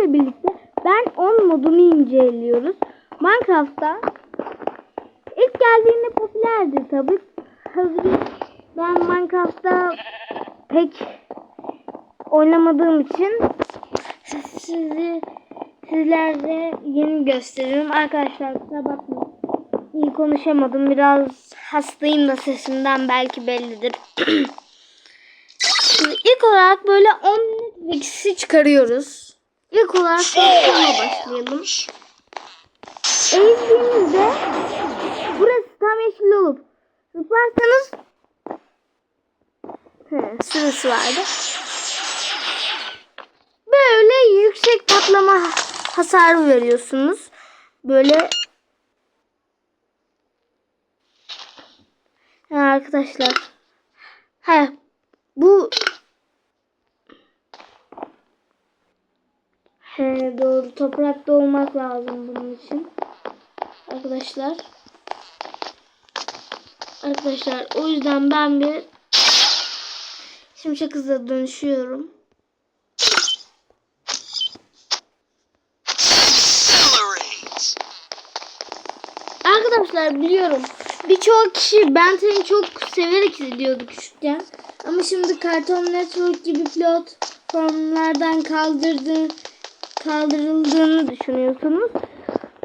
sizlerle birlikte ben 10 modunu inceliyoruz. Minecraft'ta ilk geldiğinde popülerdi tabi. Ben Minecraft'ta pek oynamadığım için sizi sizlerle yeni gösteriyorum. Arkadaşlar kusura bakmayın. İyi konuşamadım. Biraz hastayım da sesimden belki bellidir. Şimdi ilk olarak böyle 10 minut ikisi çıkarıyoruz. İlk olarak sonuna başlayalım. Eğildiğinizde burası tam yeşil olup zıplarsanız He, sırası vardı. Böyle yüksek patlama hasarı veriyorsunuz. Böyle Ha, arkadaşlar. He, bu He, doğru. Toprakta olmak lazım bunun için. Arkadaşlar. Arkadaşlar o yüzden ben bir şimşek hızla dönüşüyorum. Arkadaşlar biliyorum. Birçok kişi Ben 10'i çok severek izliyordu küçükken. Ama şimdi Cartoon Network gibi platformlardan kaldırdı, kaldırıldığını düşünüyorsunuz.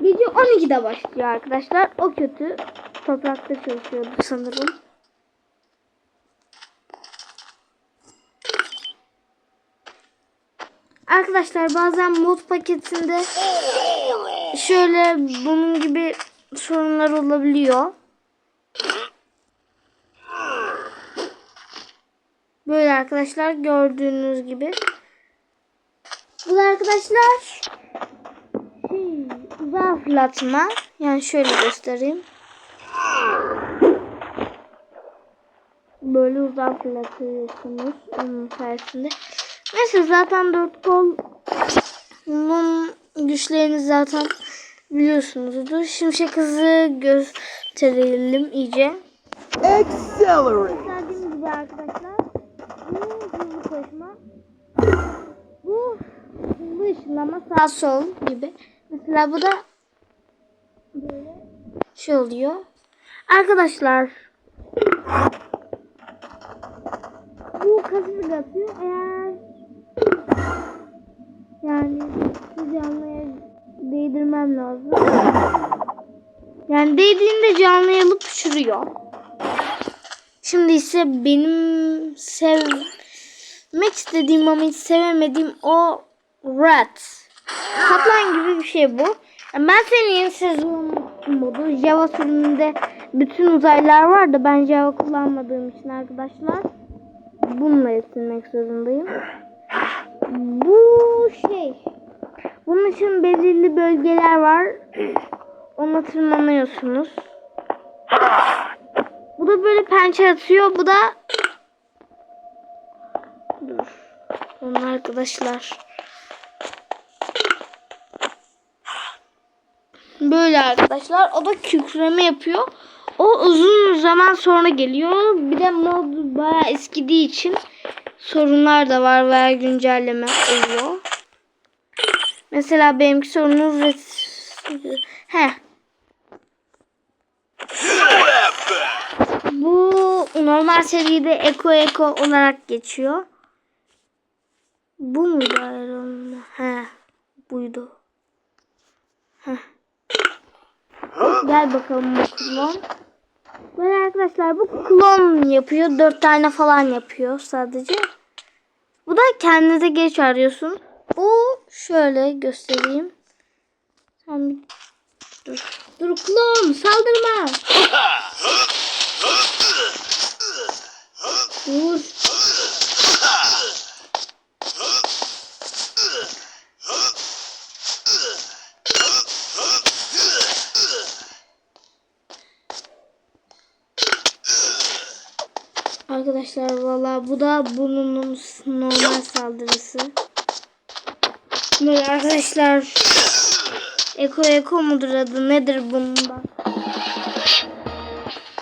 Gece 12'de başlıyor arkadaşlar. O kötü. Toprakta çalışıyordu sanırım. Arkadaşlar bazen mod paketinde şöyle bunun gibi sorunlar olabiliyor. Böyle arkadaşlar gördüğünüz gibi. Bu da arkadaşlar uzağa fırlatma. Yani şöyle göstereyim. Böyle uzağa fırlatıyorsunuz onun sayesinde. Neyse zaten dört kolun güçlerini zaten biliyorsunuzdur. Şimşek hızı gösterelim iyice. Accelerate! Gösterdiğim gibi arkadaşlar bu hızlı koşma hızlı ışınlama sağ sol gibi. Mesela bu da böyle şey oluyor. Arkadaşlar bu kasırga atıyor. Eğer yani siz canlıya değdirmem lazım. Yani değdiğinde canlıya alıp uçuruyor. Şimdi ise benim sevmek istediğim ama hiç sevemediğim o Rat. Kaplan gibi bir şey bu. Ben senin sezon modu Java sürümünde bütün uzaylılar var da ben Java kullanmadığım için arkadaşlar bununla yetinmek zorundayım. Bu şey bunun için belirli bölgeler var. Ona tırmanıyorsunuz. Bu da böyle pençe atıyor. Bu da Dur. Onun arkadaşlar. Böyle arkadaşlar. O da kükreme yapıyor. O uzun zaman sonra geliyor. Bir de mod bayağı eskidiği için sorunlar da var veya güncelleme oluyor. Mesela benimki sorunuz He. Bu normal seride Eko Eko olarak geçiyor. Bu Iron He. Buydu. Heh. Gel bakalım bu klon. Böyle arkadaşlar bu klon yapıyor. Dört tane falan yapıyor sadece. Bu da kendinize geri çağırıyorsun. Bu şöyle göstereyim. Sen bir dur. Dur klon saldırma. Dur. Arkadaşlar valla bu da bunun normal saldırısı. Böyle arkadaşlar Eko Eko mudur adı nedir bunun bak.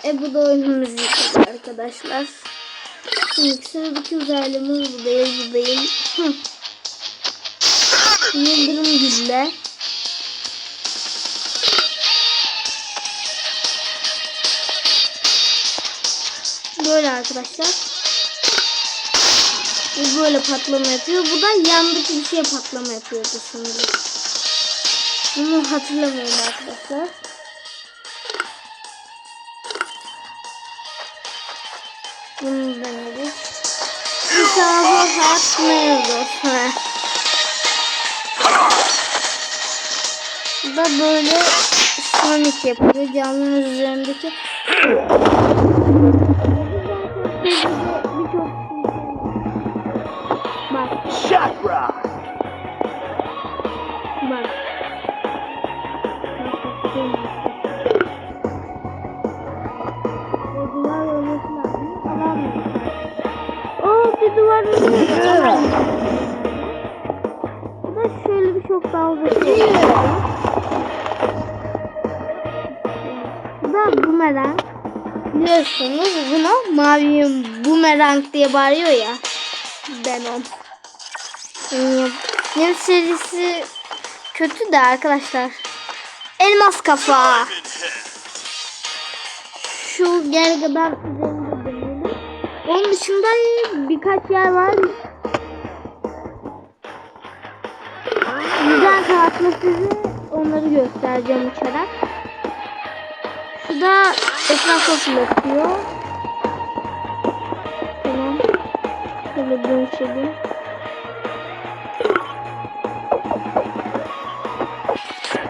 E bu da oyun müziği arkadaşlar. Şimdi sıradaki uzaylımız bu değil bu değil. Yıldırım gülle. Böyle arkadaşlar. Bu böyle patlama yapıyor. Bu da yandaki bir şeye patlama yapıyordu sanırım. Bunu hatırlamıyorum arkadaşlar. Bunu denedik. İnşallah. Ha. Bu da böyle Sonic yapıyor. Camın üzerindeki birçok Bak rock. bak. Duvar olması lazım. Alamıyorum. Oo bir duvar şöyle bir çok dalgası oluyor. Bu da bumerang. Biliyorsunuz buna mavi bumerang diye bağırıyor ya. Hmm, Yeni serisi kötü de arkadaşlar. Elmas kafa. Şu gergedan üzerinde. Onun dışında birkaç yer var. Güzel kanatlı size onları göstereceğim uçarak. Şu da etrafa fırlatıyor. Tamam. Şöyle dönüşelim.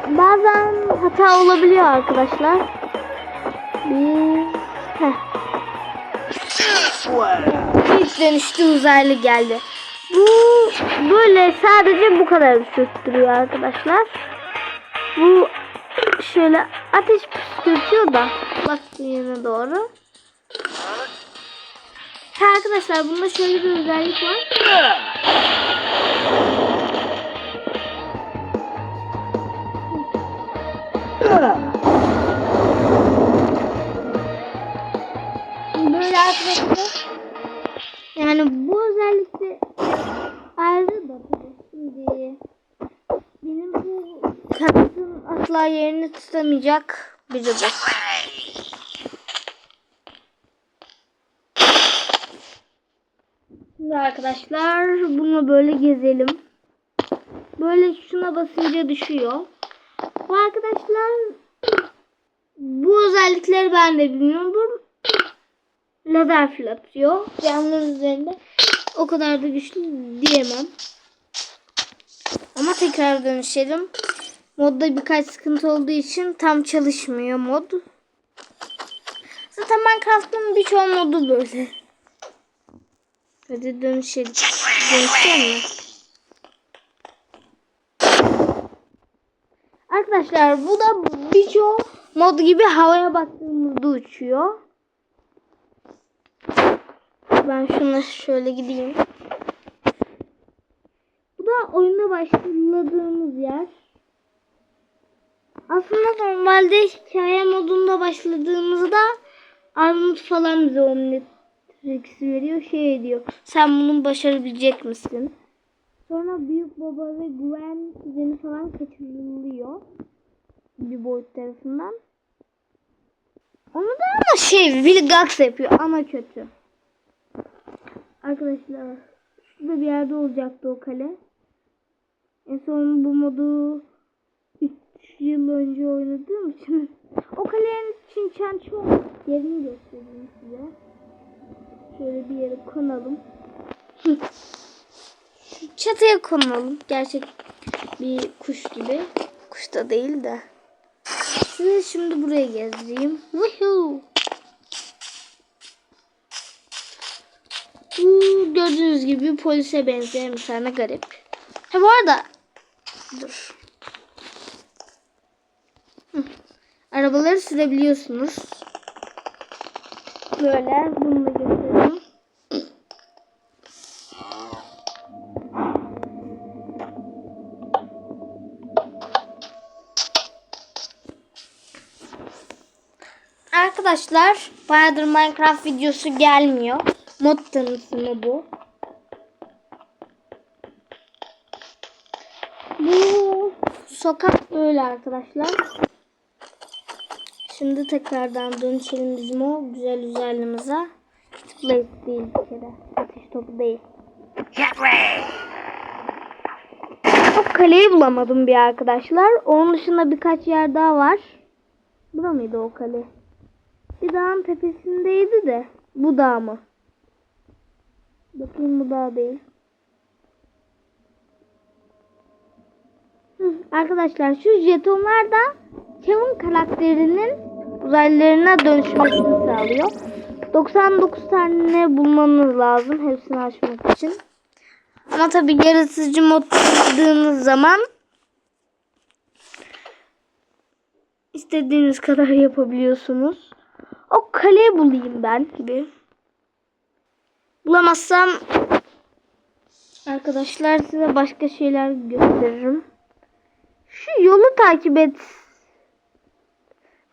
Bazen hata olabiliyor arkadaşlar. Bir... Heh. İlk dönüşte uzaylı geldi. Bu böyle sadece bu kadar sürttürüyor arkadaşlar. Bu şöyle ateş püskürtüyor da yerine doğru. Ha arkadaşlar bunda şöyle bir özellik var. Böyle arkadaşlar. Yani bu özellikle ayrı da şimdi benim bu kanatın asla yerini tutamayacak biri bu. Şimdi arkadaşlar bunu böyle gezelim. Böyle şuna basınca düşüyor. Bu arkadaşlar bu özellikleri ben de bilmiyorum. Lazer fırlatıyor. Camların üzerinde o kadar da güçlü diyemem. Ama tekrar dönüşelim. Modda birkaç sıkıntı olduğu için tam çalışmıyor mod. Zaten Minecraft'ın birçok modu böyle. Hadi dönüşelim. Dönüşelim? Arkadaşlar bu da birçok mod gibi havaya baktığımızda uçuyor. Ben şuna şöyle gideyim. Bu da oyuna başladığımız yer. Aslında normalde hikaye modunda başladığımızda Armut falan bize Omnitrix veriyor. Şey diyor. Sen bunu başarabilecek misin? Sonra Büyük Baba ve Gwen kuzeni falan kaçırılıyor. Bir boyut tarafından. Onu da ama şey Vilgax yapıyor ama kötü. Arkadaşlar şurada bir yerde olacaktı o kale. En son bu modu 3 yıl önce oynadığım için o kalenin için çan çok yerini göstereyim size. Şöyle bir yere konalım. Şu Çatıya konalım. Gerçek bir kuş gibi. Kuş da değil de. Size şimdi buraya gezdireyim. Woohoo! Gördüğünüz gibi polise benzeyen bir tane garip. Ha bu arada dur. Hı. Arabaları sürebiliyorsunuz. Böyle bunu da göstereyim. Arkadaşlar bayağıdır Minecraft videosu gelmiyor. Mod tanıtımı bu. sokak böyle arkadaşlar. Şimdi tekrardan dönüşelim bizim o güzel üzerimize. Blade değil bir kere. Ateş topu değil. Çok kaleyi bulamadım bir arkadaşlar. Onun dışında birkaç yer daha var. Bura mıydı o kale? Bir dağın tepesindeydi de. Bu dağ mı? Bakayım bu dağ değil. Hı, arkadaşlar şu jetonlar da Kevin karakterinin uzaylılarına dönüşmesini sağlıyor. 99 tane bulmanız lazım hepsini açmak için. Ama tabi yaratıcı mod tıkladığınız zaman istediğiniz kadar yapabiliyorsunuz. O kaleyi bulayım ben gibi. Bulamazsam arkadaşlar size başka şeyler gösteririm. Şu yolu takip et.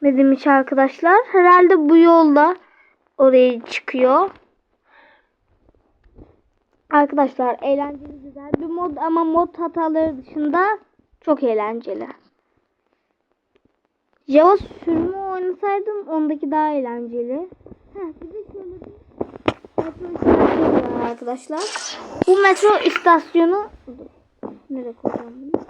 Dedim hiç arkadaşlar. Herhalde bu yolda oraya çıkıyor. Arkadaşlar eğlenceli güzel bir mod ama mod hataları dışında çok eğlenceli. Java sürümü oynasaydım ondaki daha eğlenceli. Heh, bir de şöyle bir metro arkadaşlar. Bu metro istasyonu nereye koyacağım bunu?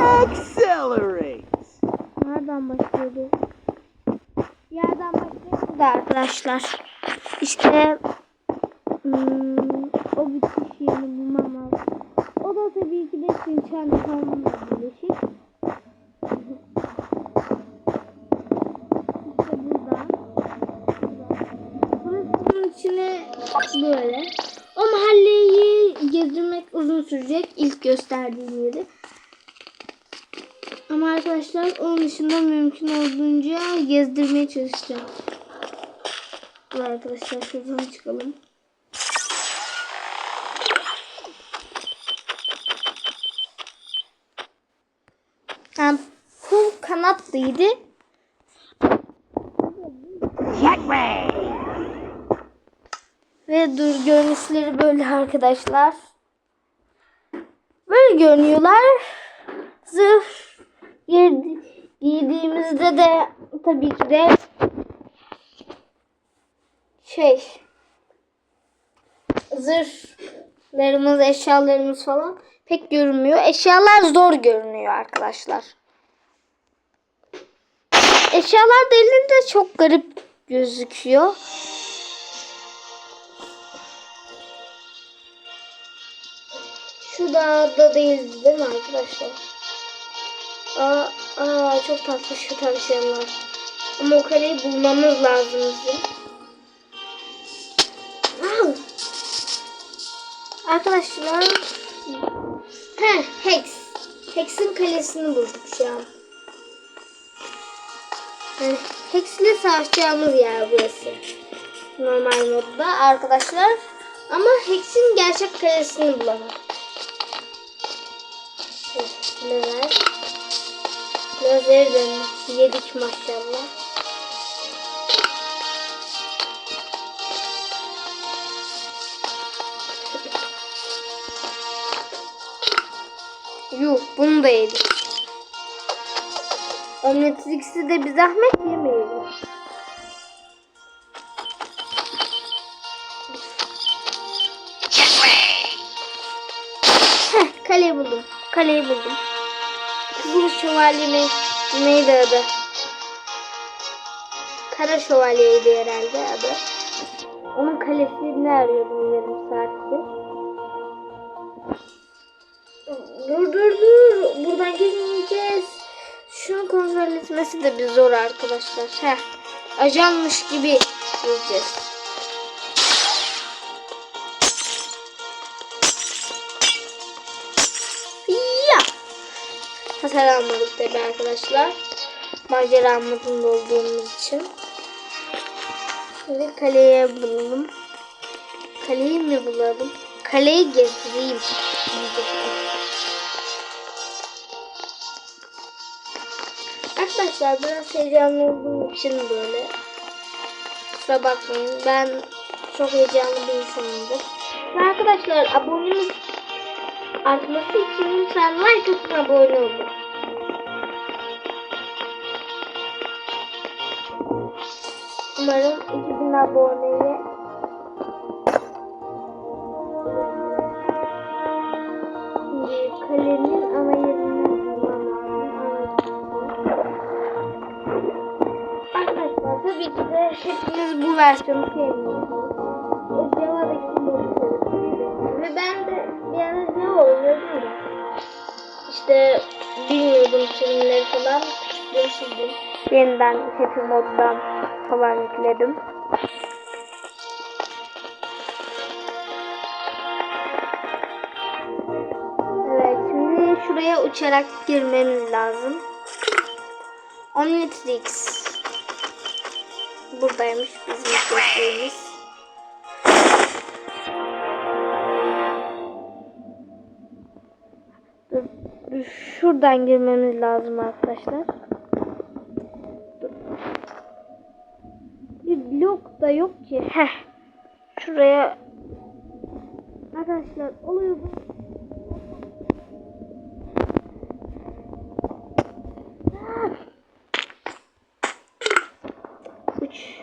Accelerate. Nereden başlıyordu? Yerden başlıyordu arkadaşlar. İşte hmm, o bitiş yerini bulmam lazım. O da tabii ki de Sinçen Kanun'la birleşik. İşte burada. Burasının içine böyle. O mahalleyi gezdirmek uzun sürecek. İlk gösterdiğim yeri. Arkadaşlar onun dışında mümkün olduğunca gezdirmeye çalışacağım. Dur arkadaşlar şuradan çıkalım. Yani bu kanatlıydı. Ve dur görünüşleri böyle arkadaşlar. Böyle görünüyorlar. Zırh giydiğimizde de tabii ki de şey zırhlarımız, eşyalarımız falan pek görünmüyor. Eşyalar zor görünüyor arkadaşlar. Eşyalar da elinde çok garip gözüküyor. Şu dağda değiliz değil mi arkadaşlar? Aa, aa çok tatlı şu tavşanlar. Ama o kareyi bulmamız lazım bizim. Arkadaşlar. Heh, Hex. Hex'in kalesini bulduk şu an. Yani Hex ile savaşacağımız yer burası. Normal modda arkadaşlar. Ama Hex'in gerçek kalesini bulamadık. Lazer. De yedik maşallah. Yuh bunu da yedik. Omnitrix'i de bir zahmet yemeyelim. Heh, kaleyi buldum. Kaleyi buldum. Kızıl şövalyenin neydi adı? Kara şövalyeydi herhalde adı. Onun kalesini arıyordum yarım saattir. Dur dur dur. Buradan gelmeyeceğiz. Şunu kontrol etmesi de bir zor arkadaşlar. Heh. Ajanmış gibi gireceğiz. Hasar almadık tabi arkadaşlar. Macera modunda olduğumuz için. Şimdi kaleye bulalım. Kaleyi mi bulalım? Kaleyi gezdireyim. Arkadaşlar biraz heyecanlı olduğum için böyle. Kusura bakmayın. Ben çok heyecanlı bir insanımdır. Ve arkadaşlar abonemiz artması için lütfen like atın abone olun. Umarım 2000 aboneye Şimdi kalenin ana yerini bulmam. Arkadaşlar tabii ki de hepiniz bu versiyonu sevmiyorsunuz. O Java'daki. Ve ben de bir ara Java oynuyordum da. İşte bilmiyordum sürümleri falan. Küçüklüğüm sildim. Yeniden Happy moddan falan yükledim. Evet şimdi şuraya uçarak girmemiz lazım. Omnitrix. Buradaymış bizim dur, Şuradan girmemiz lazım arkadaşlar. Dur. Bir blok da yok ki. Heh. Şuraya Arkadaşlar oluyor bu. Uç.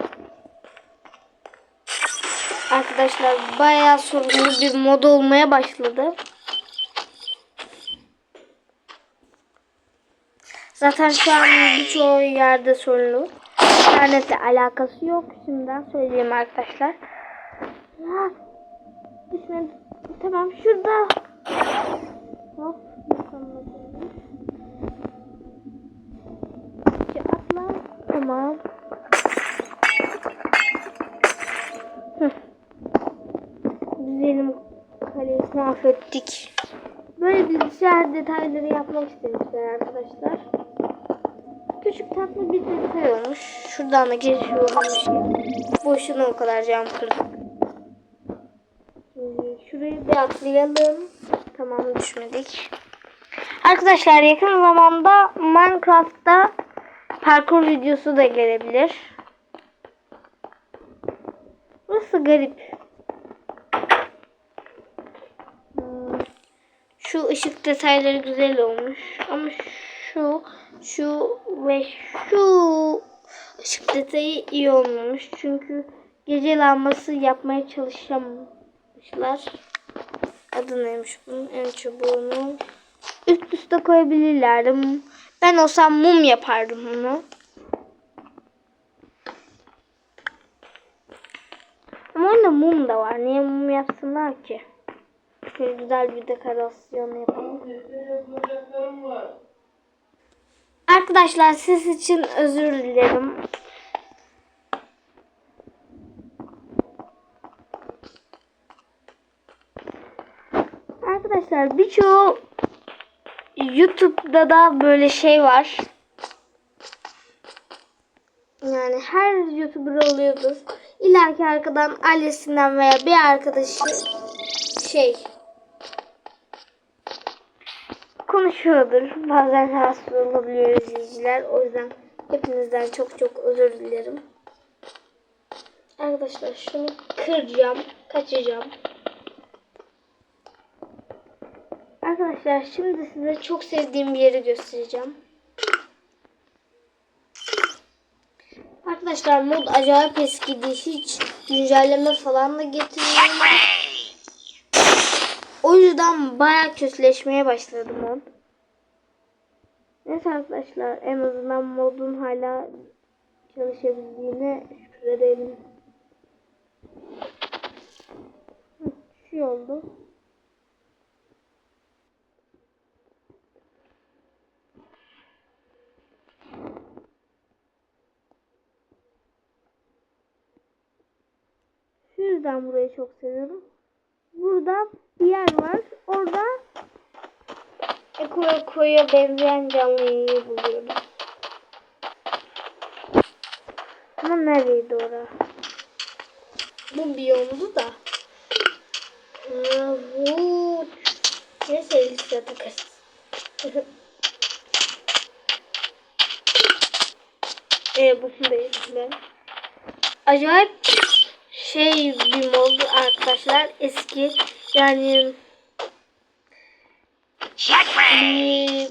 Arkadaşlar bayağı sorunlu bir mod olmaya başladı. Zaten şu an birçoğu yerde sorunlu. İnternetle alakası yok. Şimdiden söyleyeyim arkadaşlar. Ah, Düşmedi. Tamam şurada. Hop. İki atla. Tamam. Hıh. Güzelim kaleyi mahvettik. Böyle bilgisayar detayları yapmak istemişler arkadaşlar. Küçük tatlı bir detay olmuş. Şuradan da geçiyormuş gibi. Boşuna o kadar cam kırdık. Şimdi Şurayı bir atlayalım. Tamam düşmedik. Arkadaşlar yakın zamanda Minecraft'ta parkur videosu da gelebilir. Burası garip. Şu ışık detayları güzel olmuş. Ama şu, şu ve şu ışık detayı iyi olmamış. Çünkü gece lambası yapmaya çalışamamışlar. Adı neymiş bunun? En çubuğunu. Üst üste koyabilirlerdi. Ben olsam mum yapardım bunu. Ama onda mum da var. Niye mum yapsınlar ki? Şöyle güzel bir dekorasyon yapalım. Arkadaşlar ses için özür dilerim. Arkadaşlar birçoğu YouTube'da da böyle şey var. Yani her YouTuber oluyordur. İlla ki arkadan ailesinden veya bir arkadaşı şey konuşuyordur. Bazen rahatsız olabiliyor izleyiciler. O yüzden hepinizden çok çok özür dilerim. Arkadaşlar şunu kıracağım. Kaçacağım. Arkadaşlar şimdi size çok sevdiğim bir yeri göstereceğim. Arkadaşlar mod acayip eskidi. Hiç güncelleme falan da getirmiyor. O yüzden baya kötüleşmeye başladı mod. Neyse arkadaşlar en azından modun hala çalışabildiğine şükredelim. Şu oldu. Şu yüzden burayı çok seviyorum. Burada bir yer var. Orada Eko'ya koya benzeyen canlıyı buluyorum. Ama nereydi ora? Bu biyomdu da. Bu neyse liste takarız. e bunu da ben. Acayip şey bir mod arkadaşlar eski yani bir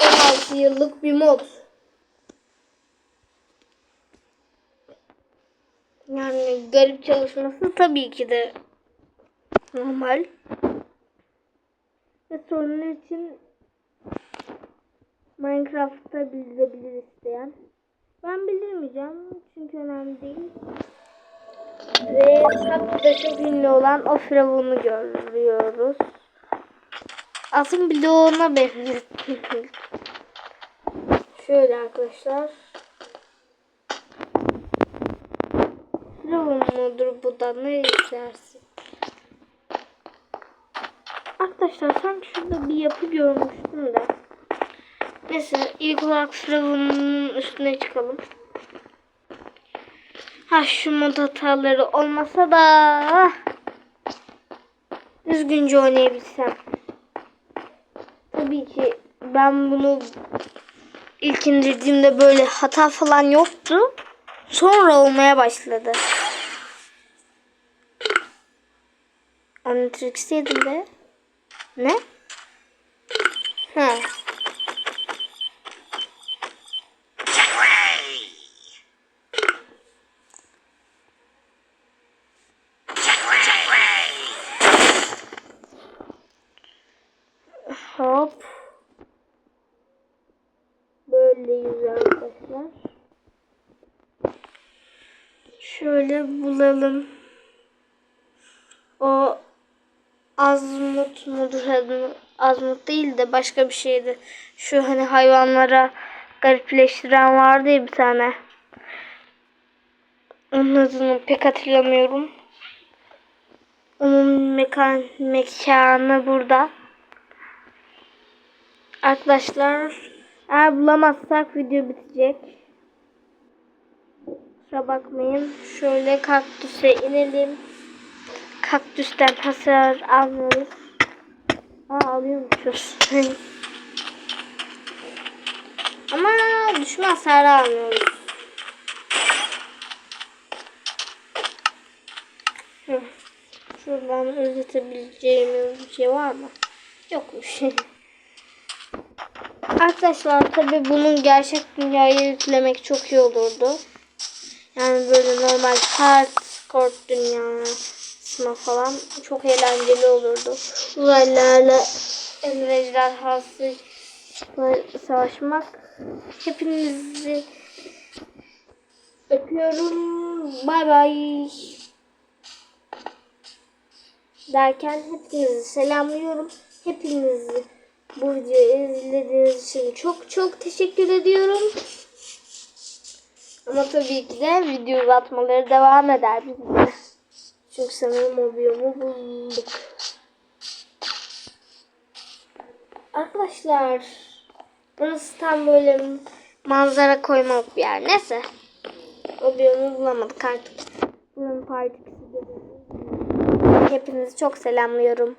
16 yıllık bir mod. Yani garip çalışması tabii ki de normal. Ve sorunun için Minecraft'ta bildirebilir isteyen. Ben bildirmeyeceğim çünkü önemli değil. Ve hatta çok ünlü olan o firavunu görüyoruz. De ona benzettim. Şöyle arkadaşlar. Firavun mudur bu da ne izlersin? Arkadaşlar sanki şurada bir yapı görmüştüm de. Neyse ilk olarak Firavun'un üstüne çıkalım. Ha şu mod hataları olmasa da düzgünce oynayabilsem. Tabii ki ben bunu ilk indirdiğimde böyle hata falan yoktu. Sonra olmaya başladı. Omnitrix yedim de. Ne? Ha. Hop. Böyleyiz arkadaşlar. Şöyle bulalım. O Azmut mudur? adı? Azmut değil de başka bir şeydi. Şu hani hayvanlara garipleştiren vardı ya bir tane. Onun adını pek hatırlamıyorum. Onun mekan mekanı burada. Arkadaşlar eğer bulamazsak video bitecek. Kusura bakmayın. Şöyle kaktüse inelim. Kaktüsten hasar almıyoruz. Aa alıyormuşuz. Ama düşme hasarı almıyoruz. Hı. Şuradan özetebileceğimiz bir şey var mı? Yokmuş. Arkadaşlar tabi bunun gerçek dünyaya yüklemek çok iyi olurdu. Yani böyle normal kart, kort dünyasına falan çok eğlenceli olurdu. Uzaylılarla Emre ejderhası savaşmak. Hepinizi öpüyorum. Bay bay. Derken hepinizi selamlıyorum. Hepinizi bu videoyu izlediğiniz için çok çok teşekkür ediyorum. Ama tabii ki de video uzatmaları devam eder bizde. Çünkü sanırım o biyomu bulduk. Arkadaşlar burası tam böyle manzara koymalık bir yer. Neyse. O biyomu bulamadık artık. Buranın partisi Hepinizi çok selamlıyorum.